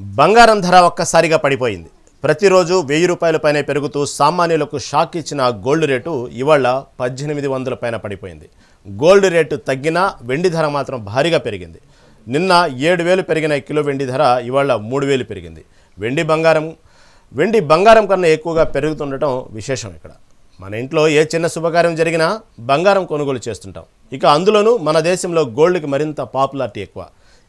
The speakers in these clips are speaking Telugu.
బంగారం ధర ఒక్కసారిగా పడిపోయింది. ప్రతిరోజు వెయ్యి రూపాయల పైన పెరుగుతూ సామాన్యులకు షాక్ ఇచ్చిన గోల్డ్ రేటు ఇవాళ పద్దెనిమిది వందల పైన పడిపోయింది. గోల్డ్ రేటు తగ్గినా వెండి ధర మాత్రం భారీగా పెరిగింది. నిన్న ఏడు వేలు పెరిగిన కిలో వెండి ధర ఇవాళ మూడు వేలు పెరిగింది. వెండి బంగారం వెండి బంగారం కన్నా ఎక్కువగా పెరుగుతుండటం విశేషం ఇక్కడ. మన ఇంట్లో ఏ చిన్న శుభకార్యం జరిగినా బంగారం కొనుగోలు చేస్తుంటాం. ఇక అందులోనూ మన దేశంలో గోల్డ్కి మరింత పాపులారిటీ ఎక్కువ.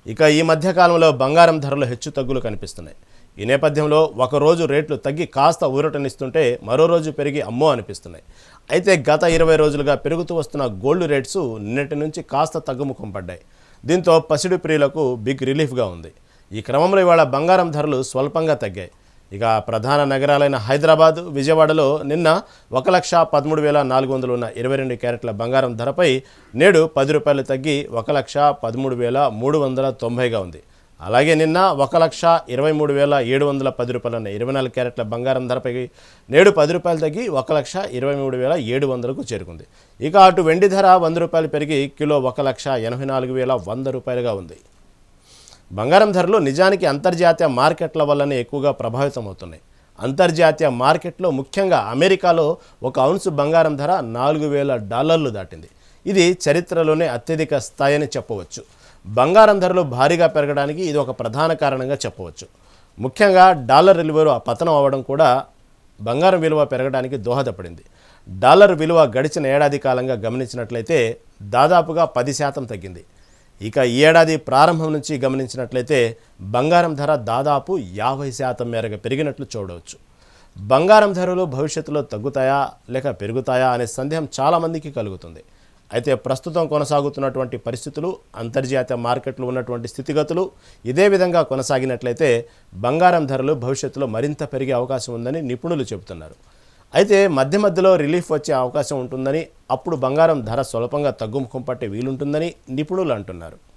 ఇక ఈ మధ్యకాలంలో బంగారం ధరలు హెచ్చు తగ్గులు కనిపిస్తున్నాయి. ఈ నేపథ్యంలో ఒక రోజు రేట్లు తగ్గి కాస్త ఊరటనిస్తుంటే మరో రోజు పెరిగి అమ్మో అనిపిస్తున్నాయి. అయితే గత ఇరవై రోజులుగా పెరుగుతూ వస్తున్న గోల్డ్ రేట్స్ నిన్నటి నుంచి కాస్త తగ్గుముఖం పడ్డాయి. దీంతో పసిడి ప్రియులకు బిగ్ రిలీఫ్గా ఉంది. ఈ క్రమంలో ఇవాళ బంగారం ధరలు స్వల్పంగా తగ్గాయి. ఇక ప్రధాన నగరాలైన హైదరాబాద్ విజయవాడలో నిన్న ఒక లక్ష పదమూడు వేల నాలుగు వందలు ఉన్న ఇరవై రెండు క్యారెట్ల బంగారం ధరపై నేడు పది రూపాయలు తగ్గి ఒక లక్ష పదమూడు వేల మూడు వందల తొంభైగా ఉంది. అలాగే నిన్న ఒక లక్ష ఇరవై మూడు వేల ఏడు వందల పది రూపాయలు ఉన్న ఇరవై నాలుగు క్యారెట్ల బంగారం ధరపై నేడు పది రూపాయలు తగ్గి ఒక లక్ష ఇరవై మూడు వేల ఏడు వందలకు చేరుకుంది. ఇక అటు వెండి ధర వంద రూపాయలు పెరిగి కిలో ఒక లక్ష ఎనభై నాలుగు వేల వంద రూపాయలుగా ఉంది. బంగారం ధరలు నిజానికి అంతర్జాతీయ మార్కెట్ల వల్లనే ఎక్కువగా ప్రభావితం అవుతున్నాయి. అంతర్జాతీయ మార్కెట్లో ముఖ్యంగా అమెరికాలో ఒక ఔన్సు బంగారం ధర నాలుగు వేల డాలర్లు దాటింది. ఇది చరిత్రలోనే అత్యధిక స్థాయి అని చెప్పవచ్చు. బంగారం ధరలు భారీగా పెరగడానికి ఇది ఒక ప్రధాన కారణంగా చెప్పవచ్చు. ముఖ్యంగా డాలర్ విలువ పతనం అవ్వడం కూడా బంగారం విలువ పెరగడానికి దోహదపడింది. డాలర్ విలువ గడిచిన ఏడాది కాలంగా గమనించినట్లయితే దాదాపుగా పది శాతం తగ్గింది. ఇక ఈ ఏడాది ప్రారంభం నుంచి గమనించినట్లయితే బంగారం ధర దాదాపు యాభై శాతం మేరకు పెరిగినట్లు చూడవచ్చు. బంగారం ధరలు భవిష్యత్తులో తగ్గుతాయా లేక పెరుగుతాయా అనే సందేహం చాలామందికి కలుగుతుంది. అయితే ప్రస్తుతం కొనసాగుతున్నటువంటి పరిస్థితులు అంతర్జాతీయ మార్కెట్లు ఉన్నటువంటి స్థితిగతులు ఇదే విధంగా కొనసాగినట్లయితే బంగారం ధరలు భవిష్యత్తులో మరింత పెరిగే అవకాశం ఉందని నిపుణులు చెబుతున్నారు. అయితే మధ్య మధ్యలో రిలీఫ్ వచ్చే అవకాశం ఉంటుందని అప్పుడు బంగారం ధర స్వల్పంగా తగ్గుముఖం పట్టే వీలుంటుందని నిపుణులు అంటున్నారు.